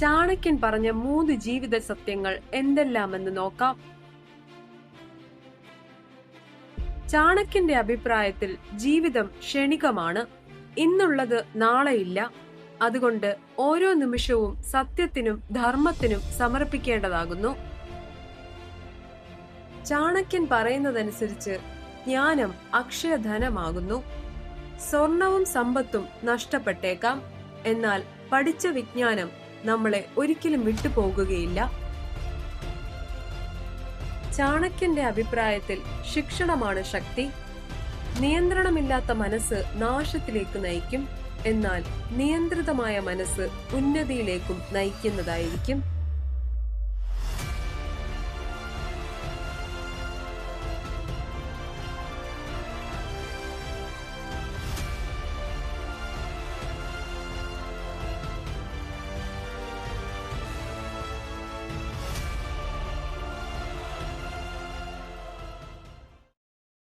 ചാണക്യൻ പറഞ്ഞ മൂന്ന് ജീവിത സത്യങ്ങൾ എന്തെല്ലാമെന്ന് നോക്കാം. ചാണക്യന്റെ അഭിപ്രായത്തിൽ ജീവിതം ക്ഷണികമാണ്. ഇന്നുള്ളത് നാളെയില്ല. അതുകൊണ്ട് ഓരോ നിമിഷവും സത്യത്തിനും ധർമ്മത്തിനും സമർപ്പിക്കേണ്ടതാകുന്നു. ചാണക്യൻ പറയുന്നതനുസരിച്ച് ജ്ഞാനം അക്ഷയധനമാകുന്നു. സ്വർണവും സമ്പത്തും നഷ്ടപ്പെട്ടേക്കാം. എന്നാൽ പഠിച്ച വിജ്ഞാനം നമ്മളെ ഒരിക്കലും വിട്ടുപോകുകയില്ല. ചാണക്യന്റെ അഭിപ്രായത്തിൽ ശിക്ഷണമാണ് ശക്തി. നിയന്ത്രണമില്ലാത്ത മനസ്സ് നാശത്തിലേക്ക് നയിക്കും. എന്നാൽ നിയന്ത്രിതമായ മനസ്സ് ഉന്നതിയിലേക്കും നയിക്കുന്നതായിരിക്കും.